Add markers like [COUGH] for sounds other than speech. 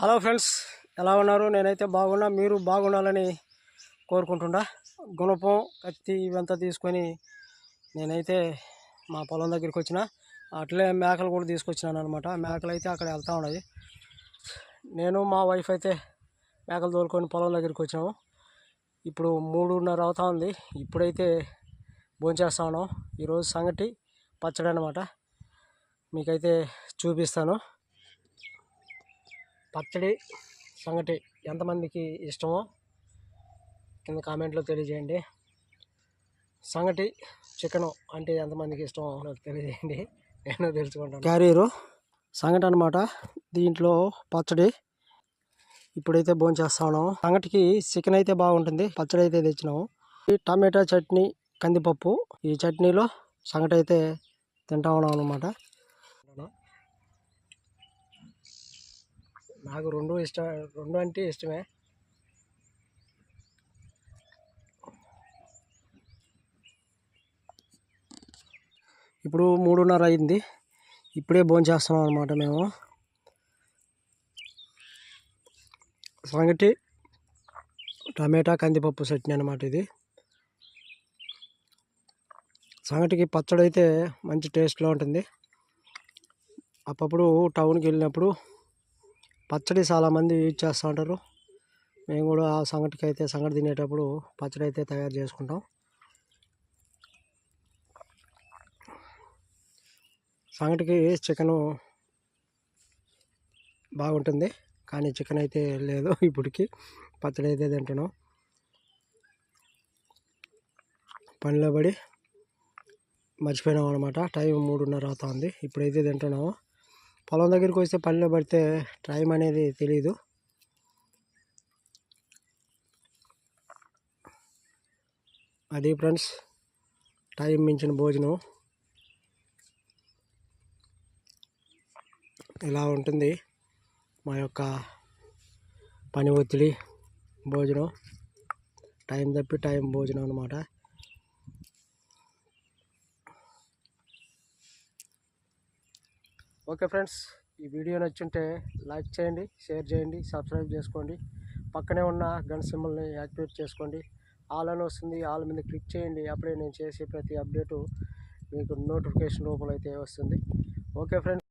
Hello friends ఎలా ఉన్నారు? నేనైతే బాగున్నా. మీరు బాగుండాలని కోరుకుంటుండా గుణపం కత్తి ఇవంతా తీసుకొని నేనైతే మా పొలం దగ్గరికి వచ్చిన. అట్లే మేకలు కూడా తీసుకొచ్చినాను అనమాట మేకలు అయితే అక్కడ వెళ్తూ ఉన్నాయి. నేను మా వైఫ్ అయితే మేకలు తోలుకొని పొలం దగ్గరికి వచ్చినాము ఇప్పుడు మూడున్నర అవుతా ఉంది ఇప్పుడైతే భోంచేస్తా ఉన్నాం. ఈరోజు సంగటి పచ్చడి అనమాట మీకైతే చూపిస్తాను. పచ్చడి సంగటి ఎంతమందికి ఇష్టమో కింద కామెంట్లో తెలియజేయండి. సంగటి చికెను అంటే ఎంతమందికి ఇష్టమో నాకు తెలియజేయండి. నేను తెలుసుకుంటాను. క్యారీరు సంగటి అనమాట దీంట్లో పచ్చడి ఇప్పుడైతే భోంచేస్తా ఉన్నాము సంగటికి చికెన్ అయితే బాగుంటుంది. పచ్చడి అయితే తెచ్చినాము ఈ టమాటా చట్నీ కందిపప్పు ఈ చట్నీలో సంగటి అయితే తింటా ఉన్నాం అనమాట నాకు రెండు ఇష్టం రెండు అంటే ఇష్టమే. ఇప్పుడు మూడున్నర అయింది. ఇప్పుడే భోంచేస్తున్నాం అనమాట మేము. సంగటి టమాటా కందిపప్పు చట్నీ అనమాట ఇది. సంగటికి పచ్చడి అయితే మంచి టేస్ట్లో ఉంటుంది. అప్పుడప్పుడు టౌన్కి వెళ్ళినప్పుడు పచ్చడి చాలామంది యూజ్ చేస్తూ ఉంటారు. మేము కూడా ఆ సంగటికి అయితే సంగటి తినేటప్పుడు పచ్చడి అయితే తయారు చేసుకుంటాం. సంగటికి చికెను బాగుంటుంది. కానీ చికెన్ అయితే లేదు [LAUGHS] ఇప్పటికి. పచ్చడి అయితే తింటున్నాం. పనిలో పడి మర్చిపోయినాం అనమాట టైం మూడున్నర అవుతుంది. ఇప్పుడైతే తింటున్నాము. పొలం దగ్గరికి వస్తే పనిలో పడితే టైం అనేది తెలియదు అది ఫ్రెండ్స్ టైం మించిన భోజనం. ఇలా ఉంటుంది మా యొక్క పని ఒత్తిడి భోజనం. టైం తప్పి టైం భోజనం అనమాట ఓకే ఫ్రెండ్స్ ఈ వీడియో నచ్చుంటే లైక్ చేయండి షేర్ చేయండి సబ్స్క్రైబ్ చేసుకోండి. పక్కనే ఉన్న గన్ సింబల్ని యాక్టివేట్ చేసుకోండి. ఆల్ అని వస్తుంది ఆల్ మీద క్లిక్ చేయండి. అప్పుడే నేను చేసే ప్రతి అప్డేటు మీకు నోటిఫికేషన్ రూపంలో అయితే వస్తుంది. Okay friends.